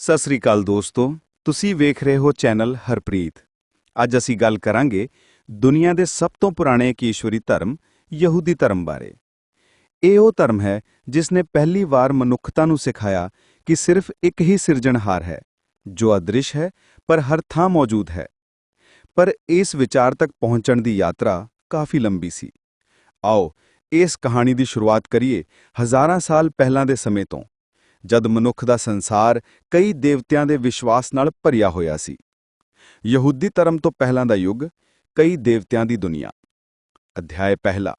ਸਤਿ ਸ੍ਰੀ ਅਕਾਲ ਦੋਸਤੋ, ਤੁਸੀਂ ਵੇਖ ਰਹੇ ਹੋ ਚੈਨਲ ਹਰਪ੍ਰੀਤ। ਅੱਜ ਅਸੀਂ ਗੱਲ ਕਰਾਂਗੇ ਦੁਨੀਆ ਦੇ ਸਭ ਤੋਂ ਪੁਰਾਣੇ ਇੱਕ ਈਸ਼ਵਰੀ ਧਰਮ, ਯਹੂਦੀ ਧਰਮ ਬਾਰੇ। ਇਹ ਉਹ ਧਰਮ ਹੈ ਜਿਸ ਨੇ ਪਹਿਲੀ ਵਾਰ ਮਨੁੱਖਤਾ ਨੂੰ ਸਿਖਾਇਆ ਕਿ ਸਿਰਫ ਇੱਕ ਹੀ ਸਿਰਜਣਹਾਰ ਹੈ, ਜੋ ਅਦ੍ਰਿਸ਼ ਹੈ, ਪਰ ਹਰ ਥਾਂ ਮੌਜੂਦ ਹੈ। ਪਰ ਇਸ ਵਿਚਾਰ ਤੱਕ ਪਹੁੰਚਣ ਦੀ ਯਾਤਰਾ ਕਾਫੀ ਲੰਬੀ ਸੀ। ਆਓ, ਇਸ ਕਹਾਣੀ ਦੀ ਸ਼ੁਰੂਆਤ ਕਰੀਏ ਹਜ਼ਾਰਾਂ ਸਾਲ ਪਹਿਲਾਂ ਦੇ ਸਮੇਂ ਤੋਂ। ਜਦ ਮਨੁੱਖ ਦਾ ਸੰਸਾਰ ਕਈ ਦੇਵਤਿਆਂ ਦੇ ਵਿਸ਼ਵਾਸ ਨਾਲ ਭਰਿਆ ਹੋਇਆ ਸੀ। ਯਹੂਦੀ ਧਰਮ ਤੋਂ ਪਹਿਲਾਂ ਦਾ ਯੁੱਗ, ਕਈ ਦੇਵਤਿਆਂ ਦੀ ਦੁਨੀਆ। ਅਧਿਆਇ ਪਹਿਲਾ।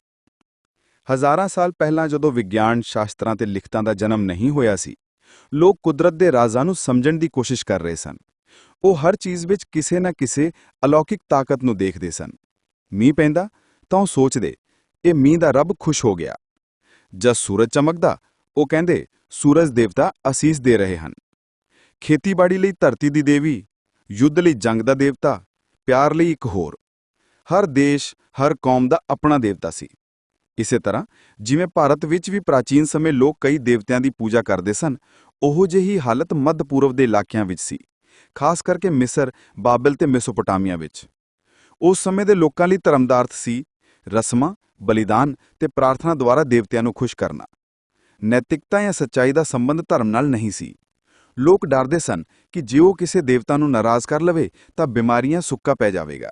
ਹਜ਼ਾਰਾਂ ਸਾਲ ਪਹਿਲਾਂ ਜਦੋਂ ਵਿਗਿਆਨ ਸ਼ਾਸਤਰਾਂ ਤੇ ਲਿਖਤਾਂ ਦਾ ਜਨਮ ਨਹੀਂ ਹੋਇਆ ਸੀ, ਲੋਕ ਕੁਦਰਤ ਦੇ ਰਾਜ਼ਾਂ ਨੂੰ ਸਮਝਣ ਦੀ ਕੋਸ਼ਿਸ਼ ਕਰ ਰਹੇ ਸਨ। ਉਹ ਹਰ ਚੀਜ਼ ਵਿੱਚ ਕਿਸੇ ਨਾ ਕਿਸੇ ਅਲੌਕਿਕ ਤਾਕਤ ਨੂੰ ਦੇਖਦੇ ਸਨ। ਮੀਂਹ ਪੈਂਦਾ ਤਾਂ ਉਹ ਸੋਚਦੇ, ਇਹ ਮੀਂਹ ਦਾ ਰੱਬ ਖੁਸ਼ ਹੋ ਗਿਆ। ਜਦ ਸੂਰਜ ਚਮਕਦਾ ਉਹ ਕਹਿੰਦੇ, ਸੂਰਜ ਦੇਵਤਾ ਅਸੀਸ ਦੇ ਰਹੇ ਹਨ। ਖੇਤੀਬਾੜੀ ਲਈ ਧਰਤੀ ਦੀ ਦੇਵੀ, ਯੁੱਧ ਲਈ ਜੰਗ ਦਾ ਦੇਵਤਾ, ਪਿਆਰ ਲਈ ਇੱਕ ਹੋਰ। ਹਰ ਦੇਸ਼, ਹਰ ਕੌਮ ਦਾ ਆਪਣਾ ਦੇਵਤਾ ਸੀ। ਇਸੇ ਤਰ੍ਹਾਂ, ਜਿਵੇਂ ਭਾਰਤ ਵਿੱਚ ਵੀ ਪ੍ਰਾਚੀਨ ਸਮੇਂ ਲੋਕ ਕਈ ਦੇਵਤਿਆਂ ਦੀ ਪੂਜਾ ਕਰਦੇ ਸਨ, ਉਹੋ ਜਿਹੀ ਹਾਲਤ ਮੱਧ ਪੂਰਬ ਦੇ ਇਲਾਕਿਆਂ ਵਿੱਚ ਸੀ, ਖਾਸ ਕਰਕੇ ਮਿਸਰ, ਬਾਬਲ ਤੇ ਮੈਸੋਪੋਟਾਮੀਆ ਵਿੱਚ। ਉਸ ਸਮੇਂ ਦੇ ਲੋਕਾਂ ਲਈ ਧਰਮ ਦਾ ਅਰਥ ਸੀ ਰਸਮਾਂ, ਬਲੀਦਾਨ ਤੇ ਪ੍ਰਾਰਥਨਾ ਦੁਆਰਾ ਦੇਵਤਿਆਂ ਨੂੰ ਖੁਸ਼ ਕਰਨਾ। ਨੈਤਿਕਤਾ ਜਾਂ ਸੱਚਾਈ ਦਾ ਸੰਬੰਧ ਧਰਮ ਨਾਲ ਨਹੀਂ ਸੀ। ਲੋਕ ਡਰਦੇ ਸਨ ਕਿ ਜੇ ਉਹ ਕਿਸੇ ਦੇਵਤਾ ਨੂੰ ਨਾਰਾਜ਼ ਕਰ ਲਵੇ, ਤਾਂ ਬਿਮਾਰੀਆਂ ਸੁੱਕਾ ਪੈ ਜਾਵੇਗਾ।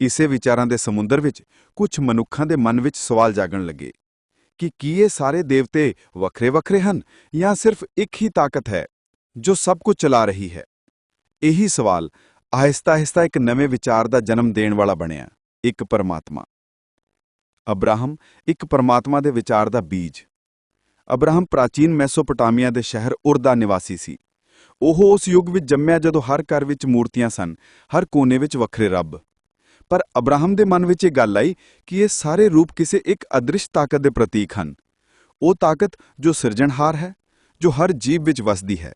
ਇਸੇ ਵਿਚਾਰਾਂ ਦੇ ਸਮੁੰਦਰ ਵਿੱਚ ਕੁਝ ਮਨੁੱਖਾਂ ਦੇ ਮਨ ਵਿੱਚ ਸਵਾਲ ਜਾਗਣ ਲੱਗੇ ਕਿ ਕੀ ਇਹ ਸਾਰੇ ਦੇਵਤੇ ਵੱਖਰੇ-ਵੱਖਰੇ ਹਨ ਜਾਂ ਸਿਰਫ ਇੱਕ ਹੀ ਤਾਕਤ ਹੈ ਜੋ ਸਭ ਕੁਝ ਚਲਾ ਰਹੀ ਹੈ? ਇਹੀ ਸਵਾਲ ਆਹਿਸਤਾ-ਆਹਿਸਤਾ ਇੱਕ ਨਵੇਂ ਵਿਚਾਰ ਦਾ ਜਨਮ ਦੇਣ ਵਾਲਾ ਬਣਿਆ, ਇੱਕ ਪਰਮਾਤਮਾ। ਅਬਰਾਹਮ ਇੱਕ ਪਰਮਾਤਮਾ ਦੇ ਵਿਚਾਰ ਦਾ ਬੀਜ। ਅਬਰਾਹਮ ਪ੍ਰਾਚੀਨ ਮੈਸੋਪੋਟਾਮੀਆ ਦੇ ਸ਼ਹਿਰ ਉਰ ਦਾ ਨਿਵਾਸੀ ਸੀ। ਉਹ ਉਸ ਯੁੱਗ ਵਿੱਚ ਜੰਮਿਆ ਜਦੋਂ ਹਰ ਘਰ ਵਿੱਚ ਮੂਰਤੀਆਂ ਸਨ, ਹਰ ਕੋਨੇ ਵਿੱਚ ਵੱਖਰੇ ਰੱਬ। ਪਰ ਅਬਰਾਹਮ ਦੇ ਮਨ ਵਿੱਚ ਇਹ ਗੱਲ ਆਈ ਕਿ ਇਹ ਸਾਰੇ ਰੂਪ ਕਿਸੇ ਇੱਕ ਅਦ੍ਰਿਸ਼ ਤਾਕਤ ਦੇ ਪ੍ਰਤੀਕ ਹਨ। ਉਹ ਤਾਕਤ ਜੋ ਸਿਰਜਣਹਾਰ ਹੈ, ਜੋ ਹਰ ਜੀਵ ਵਿੱਚ ਵਸਦੀ ਹੈ,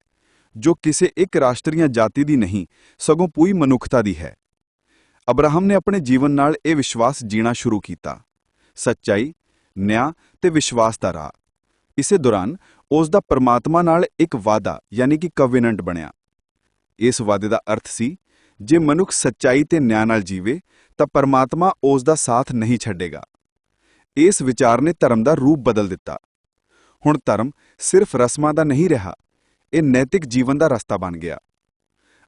ਜੋ ਕਿਸੇ ਇੱਕ ਰਾਸ਼ਟਰੀय ਜਾਤੀ ਦੀ ਨਹੀਂ, ਸਗੋਂ ਪੂਰੀ ਮਨੁੱਖਤਾ ਦੀ ਹੈ। ਅਬਰਾਹਮ ਨੇ ਆਪਣੇ ਜੀਵਨ ਨਾਲ ਇਹ ਵਿਸ਼ਵਾਸ ਜੀਣਾ ਸ਼ੁਰੂ ਕੀਤਾ। ਸੱਚਾਈ, ਨਿਆਂ ਤੇ ਵਿਸ਼ਵਾਸ ਦਾ ਰਾਹ। ਇਸੇ ਦੌਰਾਨ ਉਸ ਦਾ ਪਰਮਾਤਮਾ ਨਾਲ ਇੱਕ ਵਾਅਦਾ, ਯਾਨੀ ਕਿ ਕਵੈਨੈਂਟ ਬਣਿਆ। ਇਸ ਵਾਅਦੇ ਦਾ ਅਰਥ ਸੀ, ਜੇ ਮਨੁੱਖ ਸੱਚਾਈ ਤੇ ਨਿਆਂ ਨਾਲ ਜੀਵੇ, ਤਾਂ ਪਰਮਾਤਮਾ ਉਸ ਦਾ ਸਾਥ ਨਹੀਂ ਛੱਡੇਗਾ। ਇਸ ਵਿਚਾਰ ਨੇ ਧਰਮ ਦਾ ਰੂਪ ਬਦਲ ਦਿੱਤਾ। ਹੁਣ ਧਰਮ ਸਿਰਫ ਰਸਮਾਂ ਦਾ ਨਹੀਂ ਰਿਹਾ, ਇਹ ਨੈਤਿਕ ਜੀਵਨ ਦਾ ਰਸਤਾ ਬਣ ਗਿਆ।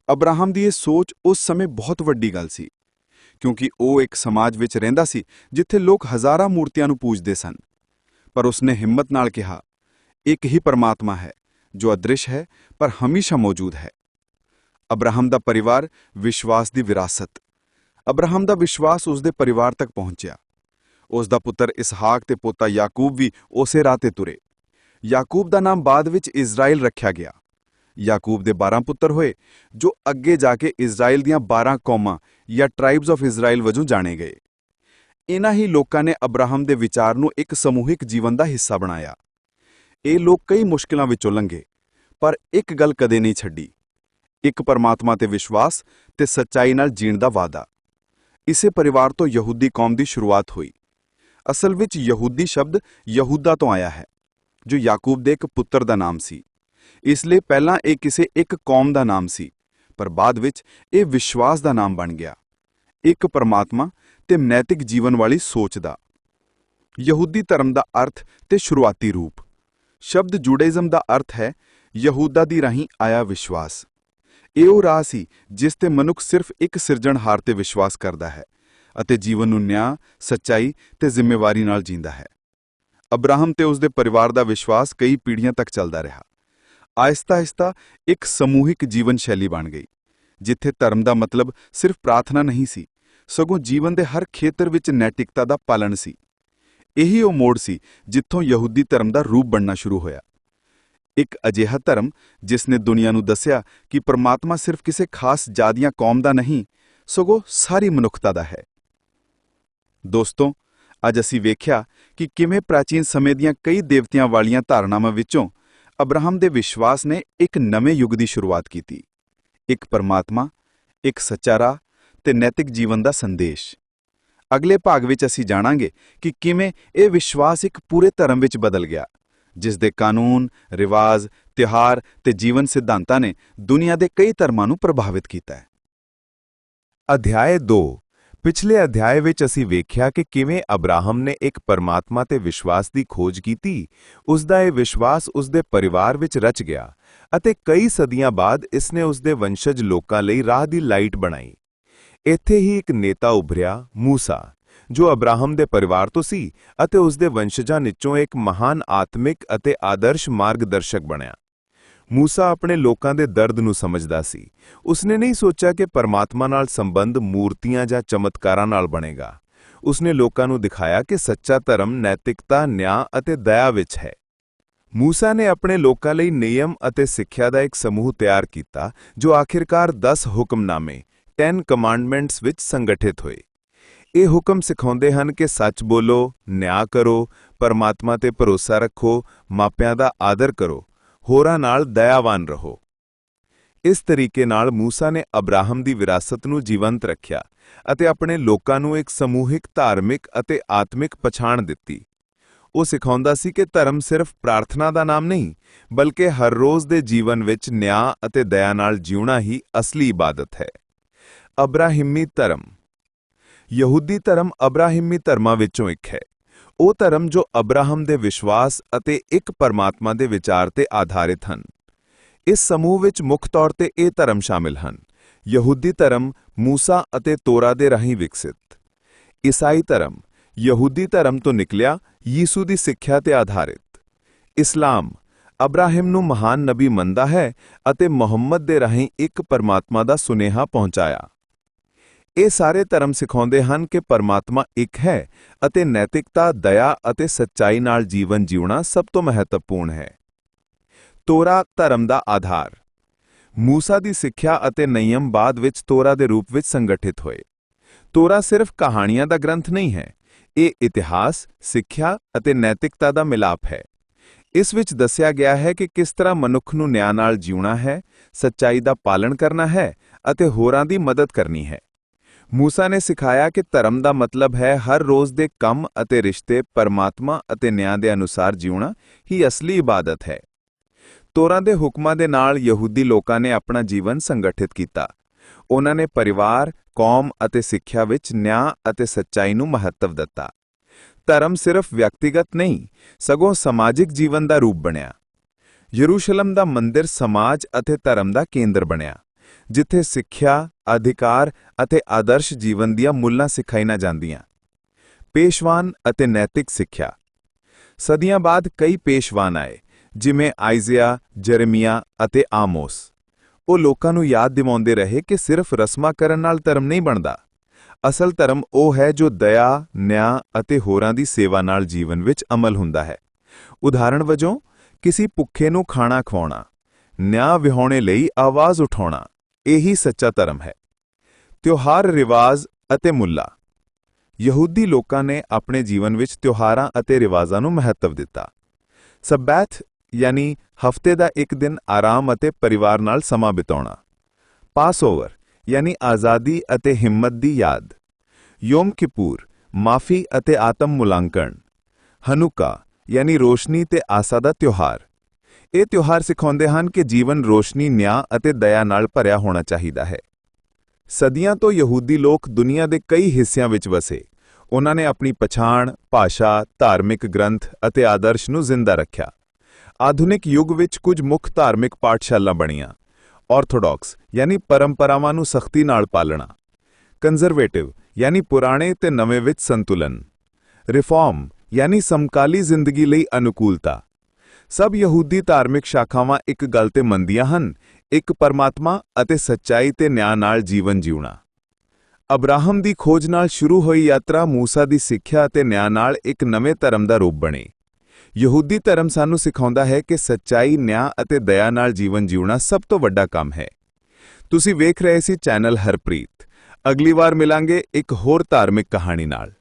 ਅਬਰਾਹਮ ਦੀ ਇਹ ਸੋਚ ਉਸ ਸਮੇਂ ਬਹੁਤ ਵੱਡੀ ਗੱਲ ਸੀ, ਕਿਉਂਕਿ ਉਹ ਇੱਕ ਸਮਾਜ ਵਿੱਚ ਰਹਿੰਦਾ ਸੀ, ਜਿੱਥੇ ਲੋਕ ਹਜ਼ਾਰਾਂ ਮੂਰਤੀਆਂ ਨੂੰ ਪੂਜਦੇ ਸਨ। ਪਰ ਉਸਨੇ ਹਿੰਮਤ ਨਾਲ ਕਿਹਾ, ਇੱਕ ਹੀ ਪਰਮਾਤਮਾ ਹੈ, ਜੋ ਅਦ੍ਰਿਸ਼ ਹੈ, ਪਰ ਹਮੇਸ਼ਾ ਮੌਜੂਦ ਹੈ। ਅਬਰਾਹਮ ਦਾ ਪਰਿਵਾਰ ਵਿਸ਼ਵਾਸ ਦੀ ਵਿਰਾਸਤ। ਅਬਰਾਹਮ ਦਾ ਵਿਸ਼ਵਾਸ ਉਸ ਦੇ ਪਰਿਵਾਰ ਤੱਕ ਪਹੁੰਚਿਆ। ਉਸ ਦਾ ਪੁੱਤਰ ਇਸਹਾਕ ਤੇ ਪੋਤਾ ਯਾਕੂਬ ਵੀ ਉਸੇ ਰਾਹ ਤੇ ਤੁਰੇ। ਯਾਕੂਬ ਦਾ ਨਾਮ ਬਾਅਦ ਵਿੱਚ ਇਜ਼ਰਾਈਲ ਰੱਖਿਆ ਗਿਆ। ਯਾਕੂਬ ਦੇ 12 ਪੁੱਤਰ ਹੋਏ, ਜੋ ਅੱਗੇ ਜਾ ਕੇ ਇਜ਼ਰਾਈਲ ਦੀਆਂ 12 ਕੌਮਾਂ ਜਾਂ ਟ੍ਰਾਈਬਸ ਆਫ ਇਜ਼ਰਾਈਲ ਵਜੋਂ ਜਾਣੇ ਗਏ। ਇਹਨਾਂ ਹੀ ਲੋਕਾਂ ਨੇ ਅਬਰਾਹਮ ਦੇ ਵਿਚਾਰ ਨੂੰ ਇੱਕ ਸਮੂਹਿਕ ਜੀਵਨ ਦਾ ਹਿੱਸਾ ਬਣਾਇਆ। ਇਹ ਲੋਕ ਕਈ ਮੁਸ਼ਕਲਾਂ ਵਿੱਚੋਂ ਲੰਘੇ, ਪਰ ਇੱਕ ਗੱਲ ਕਦੇ ਨਹੀਂ ਛੱਡੀ। ਇੱਕ ਪਰਮਾਤਮਾ ਤੇ ਵਿਸ਼ਵਾਸ ਤੇ ਸੱਚਾਈ ਨਾਲ ਜੀਣ ਦਾ ਵਾਅਦਾ। ਇਸੇ ਪਰਿਵਾਰ ਤੋਂ ਯਹੂਦੀ ਕੌਮ ਦੀ ਸ਼ੁਰੂਆਤ ਹੋਈ। ਅਸਲ ਵਿੱਚ ਯਹੂਦੀ ਸ਼ਬਦ ਯਹੂਦਾ ਤੋਂ ਆਇਆ ਹੈ, ਜੋ ਯਾਕੂਬ ਦੇ ਇੱਕ ਪੁੱਤਰ ਦਾ ਨਾਮ ਸੀ। ਇਸ ਲਈ ਪਹਿਲਾਂ ਇਹ ਕਿਸੇ ਇੱਕ ਕੌਮ ਦਾ ਨਾਮ ਸੀ, ਪਰ ਬਾਅਦ ਵਿੱਚ ਇਹ ਵਿਸ਼ਵਾਸ ਦਾ ਨਾਮ ਬਣ ਗਿਆ। ਇੱਕ ਪਰਮਾਤਮਾ ਤੇ ਨੈਤਿਕ ਜੀਵਨ ਵਾਲੀ ਸੋਚ ਦਾ। ਯਹੂਦੀ ਧਰਮ ਦਾ ਅਰਥ ਤੇ ਸ਼ੁਰੂਆਤੀ ਰੂਪ। ਸ਼ਬਦ ਜੂਡਾਇਜ਼ਮ ਦਾ ਅਰਥ ਹੈ ਯਹੂਦਾ ਦੀ ਰਾਹੀਂ ਆਇਆ ਵਿਸ਼ਵਾਸ। ਇਹ ਉਹ ਰਾਹ ਸੀ ਜਿਸ ਤੇ ਮਨੁੱਖ ਸਿਰਫ ਇੱਕ ਸਿਰਜਣਹਾਰ ਤੇ ਵਿਸ਼ਵਾਸ ਕਰਦਾ ਹੈ ਅਤੇ ਜੀਵਨ ਨੂੰ ਨਿਆਂ, ਸੱਚਾਈ ਤੇ ਜ਼ਿੰਮੇਵਾਰੀ ਨਾਲ ਜੀਂਦਾ ਹੈ। ਅਬਰਾਹਮ ਤੇ ਉਸ ਦੇ ਪਰਿਵਾਰ ਦਾ ਵਿਸ਼ਵਾਸ ਕਈ ਪੀੜ੍ਹੀਆਂ ਤੱਕ ਚੱਲਦਾ ਰਿਹਾ। ਆਇਸਤਾ ਆਇਸਤਾ ਇੱਕ ਸਮੂਹਿਕ ਜੀਵਨ ਸ਼ੈਲੀ ਬਣ ਗਈ, ਜਿੱਥੇ ਧਰਮ ਦਾ ਮਤਲਬ ਸਿਰਫ ਪ੍ਰਾਰਥਨਾ ਨਹੀਂ ਸੀ ਸਗੋਂ ਜੀਵਨ ਦੇ ਹਰ ਖੇਤਰ ਵਿੱਚ ਨੈਤਿਕਤਾ ਦਾ ਪਾਲਣ ਸੀ। ਇਹੀ ਉਹ ਮੋੜ ਸੀ ਜਿੱਥੋਂ ਯਹੂਦੀ ਧਰਮ ਦਾ ਰੂਪ ਬਣਨਾ ਸ਼ੁਰੂ ਹੋਇਆ। ਇੱਕ ਅਜਿਹਾ ਧਰਮ ਜਿਸ ਨੇ ਦੁਨੀਆ ਨੂੰ ਦੱਸਿਆ ਕਿ ਪਰਮਾਤਮਾ ਸਿਰਫ ਕਿਸੇ ਖਾਸ ਜਾਦੀਆਂ ਕੌਮ ਦਾ ਨਹੀਂ, ਸਗੋਂ ਸਾਰੀ ਮਨੁੱਖਤਾ ਦਾ ਹੈ। ਦੋਸਤੋ, ਅੱਜ ਅਸੀਂ ਵੇਖਿਆ ਕਿ ਕਿਵੇਂ ਪ੍ਰਾਚੀਨ ਸਮੇਂ ਦੀਆਂ ਕਈ ਦੇਵਤਿਆਂ ਵਾਲੀਆਂ ਧਾਰਨਾਵਾਂ ਵਿੱਚੋਂ ਅਬਰਾਹਮ ਦੇ ਵਿਸ਼ਵਾਸ ਨੇ ਇੱਕ ਨਵੇਂ ਯੁੱਗ ਦੀ ਸ਼ੁਰੂਆਤ ਕੀਤੀ। ਇੱਕ ਪਰਮਾਤਮਾ, ਇੱਕ ਸੱਚਾ ਰਾਹ ਤੇ ਨੈਤਿਕ ਜੀਵਨ ਦਾ ਸੰਦੇਸ਼। ਅਗਲੇ ਭਾਗ ਵਿੱਚ ਅਸੀਂ ਜਾਣਾਂਗੇ ਕਿ ਕਿਵੇਂ ਇਹ ਵਿਸ਼ਵਾਸ ਇੱਕ ਪੂਰੇ ਧਰਮ ਵਿੱਚ ਬਦਲ ਗਿਆ, ਜਿਸ ਦੇ ਕਾਨੂੰਨ, ਰਿਵਾਜ, ਤਿਉਹਾਰ ਤੇ ਜੀਵਨ ਸਿਧਾਂਤਾਂ ਨੇ ਦੁਨੀਆ ਦੇ ਕਈ ਧਰਮਾਂ ਨੂੰ ਪ੍ਰਭਾਵਿਤ ਕੀਤਾ ਹੈ। ਅਧਿਆਇ 2 ਪਿਛਲੇ ਅਧਿਆਇ ਵਿੱਚ ਅਸੀਂ ਵੇਖਿਆ ਕਿ ਕਿਵੇਂ ਅਬਰਾਹਮ ਨੇ ਇੱਕ ਪਰਮਾਤਮਾ ਤੇ ਵਿਸ਼ਵਾਸ ਦੀ ਖੋਜ ਕੀਤੀ, ਉਸ ਦਾ ਇਹ ਵਿਸ਼ਵਾਸ ਉਸ ਦੇ ਪਰਿਵਾਰ ਵਿੱਚ ਰਚ ਗਿਆ ਅਤੇ ਕਈ ਸਦੀਆਂ ਬਾਅਦ ਇਸ ਨੇ ਉਸ ਦੇ ਵੰਸ਼ਜ ਲੋਕਾਂ ਲਈ ਰਾਹ ਦੀ ਲਾਈਟ ਬਣਾਈ। ਇੱਥੇ ਹੀ ਇੱਕ ਨੇਤਾ ਉਭਰਿਆ, ਮੂਸਾ, ਜੋ ਅਬਰਾਹਮ ਦੇ ਪਰਿਵਾਰ ਤੋਂ ਸੀ ਅਤੇ ਉਸ ਦੇ ਵੰਸ਼ਜਾਂ ਵਿੱਚੋਂ ਇੱਕ ਮਹਾਨ ਆਤਮਿਕ ਅਤੇ ਆਦਰਸ਼ ਮਾਰਗਦਰਸ਼ਕ ਬਣਿਆ। ਮੂਸਾ ਆਪਣੇ ਲੋਕਾਂ ਦੇ ਦਰਦ ਨੂੰ ਸਮਝਦਾ ਸੀ। ਉਸਨੇ ਨਹੀਂ ਸੋਚਿਆ ਕਿ ਪਰਮਾਤਮਾ ਨਾਲ ਸੰਬੰਧ ਮੂਰਤੀਆਂ ਜਾਂ ਚਮਤਕਾਰਾਂ ਨਾਲ ਬਣੇਗਾ। ਉਸਨੇ ਲੋਕਾਂ ਨੂੰ ਦਿਖਾਇਆ ਕਿ ਸੱਚਾ ਧਰਮ ਨੈਤਿਕਤਾ, ਨਿਆਂ ਅਤੇ ਦਇਆ ਵਿੱਚ ਹੈ। ਮੂਸਾ ਨੇ ਆਪਣੇ ਲੋਕਾਂ ਲਈ ਨਿਯਮ ਅਤੇ ਸਿੱਖਿਆ ਦਾ ਇੱਕ ਸਮੂਹ ਤਿਆਰ ਕੀਤਾ, ਜੋ ਆਖਿਰਕਾਰ 10 ਹੁਕਮਨਾਮੇ 10 ਕਮਾਂਡਮੈਂਟਸ ਵਿੱਚ ਸੰਗਠਿਤ ਹੋਏ। ਇਹ ਹੁਕਮ ਸਿਖਾਉਂਦੇ ਹਨ ਕਿ ਸੱਚ ਬੋਲੋ, ਨਿਆਂ ਕਰੋ, ਪਰਮਾਤਮਾ ਤੇ ਭਰੋਸਾ ਰੱਖੋ, ਮਾਪਿਆਂ ਦਾ ਆਦਰ ਕਰੋ, ਹੋਰਾਂ ਨਾਲ ਦਇਆਵਾਨ ਰਹੋ। ਇਸ ਤਰੀਕੇ ਨਾਲ ਮੂਸਾ ਨੇ ਅਬਰਾਹਮ ਦੀ ਵਿਰਾਸਤ ਨੂੰ ਜੀਵੰਤ ਰੱਖਿਆ ਅਤੇ ਆਪਣੇ ਲੋਕਾਂ ਨੂੰ ਇੱਕ ਸਮੂਹਿਕ, ਧਾਰਮਿਕ ਅਤੇ ਆਤਮਿਕ ਪਛਾਣ ਦਿੱਤੀ। ਉਹ ਸਿਖਾਉਂਦਾ ਸੀ ਕਿ ਧਰਮ ਸਿਰਫ ਪ੍ਰਾਰਥਨਾ ਦਾ ਨਾਮ ਨਹੀਂ, ਬਲਕਿ ਹਰ ਰੋਜ਼ ਦੇ ਜੀਵਨ ਵਿੱਚ ਨਿਆਂ ਅਤੇ ਦਇਆ ਨਾਲ ਜਿਉਣਾ ਹੀ ਅਸਲੀ ਇਬਾਦਤ ਹੈ। ਅਬਰਾਹਿਮੀ ਧਰਮ। ਯਹੂਦੀ ਧਰਮ ਅਬਰਾਹਿਮੀ ਧਰਮਾਂ ਵਿੱਚੋਂ ਇੱਕ ਹੈ। ਉਹ ਧਰਮ ਜੋ ਅਬਰਾਹਮ ਦੇ ਵਿਸ਼ਵਾਸ ਅਤੇ ਇੱਕ ਪਰਮਾਤਮਾ ਦੇ ਵਿਚਾਰ ਤੇ ਆਧਾਰਿਤ ਹਨ। ਇਸ ਸਮੂਹ ਵਿੱਚ ਮੁੱਖ ਤੌਰ ਤੇ ਇਹ ਧਰਮ ਸ਼ਾਮਿਲ ਹਨ। ਯਹੂਦੀ ਧਰਮ ਮੂਸਾ ਅਤੇ ਤੋਰਾ ਦੇ ਰਾਹੀਂ ਵਿਕਸਿਤ। ਈਸਾਈ ਧਰਮ ਯਹੂਦੀ ਧਰਮ ਤੋਂ ਨਿਕਲਿਆ, ਯੀਸੂ ਦੀ ਸਿੱਖਿਆ ਤੇ ਆਧਾਰਿਤ। ਇਸਲਾਮ ਅਬਰਾਹਿਮ ਨੂੰ ਮਹਾਨ ਨਬੀ ਮੰਨਦਾ ਹੈ ਅਤੇ ਮੁਹੰਮਦ ਦੇ ਰਾਹੀਂ ਇੱਕ ਪਰਮਾਤਮਾ ਦਾ ਸੁਨੇਹਾ ਪਹੁੰਚਾਇਆ। ਇਹ ਸਾਰੇ ਧਰਮ ਸਿਖਾਉਂਦੇ ਹਨ ਕਿ ਪਰਮਾਤਮਾ ਇੱਕ ਹੈ ਅਤੇ ਨੈਤਿਕਤਾ, ਦਇਆ ਅਤੇ ਸੱਚਾਈ ਨਾਲ ਜੀਵਨ ਜਿਉਣਾ ਸਭ ਤੋਂ ਮਹੱਤਵਪੂਰਨ ਹੈ। ਤੋਰਾ ਧਰਮ ਦਾ ਆਧਾਰ। ਮੂਸਾ ਦੀ ਸਿੱਖਿਆ ਅਤੇ ਨਿਯਮ ਬਾਅਦ ਵਿੱਚ ਤੋਰਾ ਦੇ ਰੂਪ ਵਿੱਚ ਸੰਗਠਿਤ ਹੋਏ। ਤੋਰਾ ਸਿਰਫ ਕਹਾਣੀਆਂ ਦਾ ਗ੍ਰੰਥ ਨਹੀਂ ਹੈ, ਇਹ ਇਤਿਹਾਸ, ਸਿੱਖਿਆ ਅਤੇ ਨੈਤਿਕਤਾ ਦਾ ਮਿਲਾਪ ਹੈ। ਇਸ ਵਿੱਚ ਦੱਸਿਆ ਗਿਆ ਹੈ ਕਿ ਕਿਸ ਤਰ੍ਹਾਂ ਮਨੁੱਖ ਨੂੰ ਨਿਆਂ ਨਾਲ ਜਿਉਣਾ ਹੈ, ਸੱਚਾਈ ਦਾ ਪਾਲਣ ਕਰਨਾ ਹੈ ਅਤੇ ਹੋਰਾਂ ਦੀ ਮਦਦ ਕਰਨੀ ਹੈ। ਮੂਸਾ ਨੇ ਸਿਖਾਇਆ ਕਿ ਧਰਮ ਦਾ ਮਤਲਬ ਹੈ ਹਰ ਰੋਜ਼ ਦੇ ਕੰਮ ਅਤੇ ਰਿਸ਼ਤੇ, ਪਰਮਾਤਮਾ ਅਤੇ ਨਿਆਂ ਦੇ ਅਨੁਸਾਰ ਜਿਉਣਾ, ਹੀ ਅਸਲੀ ਇਬਾਦਤ ਹੈ। ਤੋਰਾਂ ਦੇ ਹੁਕਮਾਂ ਦੇ ਨਾਲ ਯਹੂਦੀ ਲੋਕਾਂ ਨੇ ਆਪਣਾ ਜੀਵਨ ਸੰਗਠਿਤ ਕੀਤਾ। ਉਹਨਾਂ ਨੇ ਪਰਿਵਾਰ, ਕੌਮ ਅਤੇ ਸਿੱਖਿਆ ਵਿੱਚ ਨਿਆਂ ਅਤੇ ਸੱਚਾਈ ਨੂੰ ਮਹੱਤਵ ਦਿੱਤਾ। ਧਰਮ ਸਿਰਫ ਵਿਅਕਤੀਗਤ ਨਹੀਂ, ਸਗੋਂ ਸਮਾਜਿਕ ਜੀਵਨ ਦਾ ਰੂਪ ਬਣਿਆ। ਯਰੂਸ਼ਲਮ ਦਾ ਮੰਦਿਰ ਸਮਾਜ ਅਤੇ ਧਰਮ ਦਾ ਕੇਂਦਰ ਬਣਿਆ। ਜਿੱਥੇ ਸਿੱਖਿਆ, ਅਧਿਕਾਰ ਅਤੇ ਆਦਰਸ਼ ਜੀਵਨ ਦੀਆਂ ਮੁੱਲਾਂ ਸਿਖਾਈਆਂ ਜਾਂਦੀਆਂ। ਪੇਸ਼ਵਾਨ ਅਤੇ ਨੈਤਿਕ ਸਿੱਖਿਆ। ਸਦੀਆਂ ਬਾਅਦ ਕਈ ਪੇਸ਼ਵਾਨ ਆਏ, ਜਿਵੇਂ ਆਈਜ਼ਿਆ, ਜਰਮੀਆ ਅਤੇ ਆਮੋਸ। ਉਹ ਲੋਕਾਂ ਨੂੰ ਯਾਦ ਦਿਵਾਉਂਦੇ ਰਹੇ ਕਿ ਸਿਰਫ ਰਸਮਾਂ ਕਰਨ ਨਾਲ ਧਰਮ ਨਹੀਂ ਬਣਦਾ। ਅਸਲ ਧਰਮ ਉਹ ਹੈ ਜੋ ਦਇਆ, ਨਿਆਂ ਅਤੇ ਹੋਰਾਂ ਦੀ ਸੇਵਾ ਨਾਲ ਜੀਵਨ ਵਿੱਚ ਅਮਲ ਹੁੰਦਾ ਹੈ। ਉਦਾਹਰਣ ਵਜੋਂ, ਕਿਸੇ ਭੁੱਖੇ ਨੂੰ ਖਾਣਾ ਖਵਾਉਣਾ, ਨਿਆਂ ਵਿਹਾਉਣੇ ਲਈ ਆਵਾਜ਼ ਉਠਾਉਣਾ ਇਹੀ ਸੱਚਾ ਧਰਮ ਹੈ। ਤਿਉਹਾਰ ਰਿਵਾਜ ਅਤੇ ਮੁੱਲਾ। ਯਹੂਦੀ ਲੋਕਾਂ ਨੇ ਆਪਣੇ ਜੀਵਨ ਵਿੱਚ ਤਿਉਹਾਰਾਂ ਅਤੇ ਰਿਵਾਜ਼ਾਂ ਨੂੰ ਮਹੱਤਵ ਦਿੱਤਾ। ਸਬੈਥ ਯਾਨੀ ਹਫ਼ਤੇ ਦਾ ਇੱਕ ਦਿਨ ਆਰਾਮ ਅਤੇ ਪਰਿਵਾਰ ਨਾਲ ਸਮਾਂ ਬਿਤਾਉਣਾ। ਪਾਸਓਵਰ, ਯਾਨੀ ਆਜ਼ਾਦੀ ਅਤੇ ਹਿੰਮਤ ਦੀ ਯਾਦ। ਯੋਮ ਕਿਪੂਰ, ਮਾਫੀ ਅਤੇ ਆਤਮ ਮੁਲਾਂਕਣ। ਹਨੁਕਾ, ਯਾਨੀ ਰੋਸ਼ਨੀ ਤੇ ਆਸਾ ਦਾ ਤਿਉਹਾਰ। ਇਹ ਤਿਉਹਾਰ ਸਿਖਾਉਂਦੇ ਹਨ ਕਿ ਜੀਵਨ ਰੋਸ਼ਨੀ, ਨਿਆਂ ਅਤੇ ਦਇਆ ਨਾਲ ਭਰਿਆ ਹੋਣਾ ਚਾਹੀਦਾ ਹੈ। ਸਦੀਆਂ ਤੋਂ ਯਹੂਦੀ ਲੋਕ ਦੁਨੀਆ ਦੇ ਕਈ ਹਿੱਸਿਆਂ ਵਿੱਚ ਵਸੇ। ਉਹਨਾਂ ਨੇ ਆਪਣੀ ਪਛਾਣ, ਭਾਸ਼ਾ, ਧਾਰਮਿਕ ਗ੍ਰੰਥ ਅਤੇ ਆਦਰਸ਼ ਨੂੰ ਜ਼ਿੰਦਾ ਰੱਖਿਆ। ਆਧੁਨਿਕ ਯੁੱਗ ਵਿੱਚ ਕੁਝ ਮੁੱਖ ਧਾਰਮਿਕ ਪਾਠਸ਼ਾਲਾ ਬਣੀਆਂ। ਆਰਥੋਡਾਕਸ, ਯਾਨੀ ਪਰੰਪਰਾਵਾਂ ਨੂੰ ਸਖਤੀ ਨਾਲ ਪਾਲਣਾ। ਕੰਜ਼ਰਵੇਟਿਵ, ਯਾਨੀ ਪੁਰਾਣੇ ਤੇ ਨਵੇਂ ਵਿੱਚ ਸੰਤੁਲਨ। ਰਿਫਾਰਮ, ਯਾਨੀ ਸਮਕਾਲੀ ਜ਼ਿੰਦਗੀ ਲਈ ਅਨੁਕੂਲਤਾ। ਸਭ ਯਹੂਦੀ ਧਾਰਮਿਕ ਸ਼ਾਖਾਵਾਂ ਇੱਕ ਗੱਲ ਤੇ ਮੰਨਦੀਆਂ ਹਨ, ਇੱਕ ਪਰਮਾਤਮਾ ਅਤੇ ਸੱਚਾਈ ਤੇ ਨਿਆਂ ਨਾਲ ਜੀਵਨ ਜਿਉਣਾ। ਅਬਰਾਹਮ ਦੀ ਖੋਜ ਨਾਲ ਸ਼ੁਰੂ ਹੋਈ ਯਾਤਰਾ ਮੂਸਾ ਦੀ ਸਿੱਖਿਆ ਅਤੇ ਨਿਆਂ ਨਾਲ ਇੱਕ ਨਵੇਂ ਧਰਮ ਦਾ ਰੂਪ ਬਣੀ। ਯਹੂਦੀ ਧਰਮ ਸਾਨੂੰ ਸਿਖਾਉਂਦਾ ਹੈ ਕਿ ਸੱਚਾਈ, ਨਿਆਂ ਅਤੇ ਦਇਆ ਨਾਲ ਜੀਵਨ ਜਿਉਣਾ ਸਭ ਤੋਂ ਵੱਡਾ ਕੰਮ ਹੈ। ਤੁਸੀਂ ਵੇਖ ਰਹੇ ਸੀ ਚੈਨਲ ਹਰਪ੍ਰੀਤ। ਅਗਲੀ ਵਾਰ ਮਿਲਾਂਗੇ ਇੱਕ ਹੋਰ ਧਾਰਮਿਕ ਕਹਾਣੀ ਨਾਲ।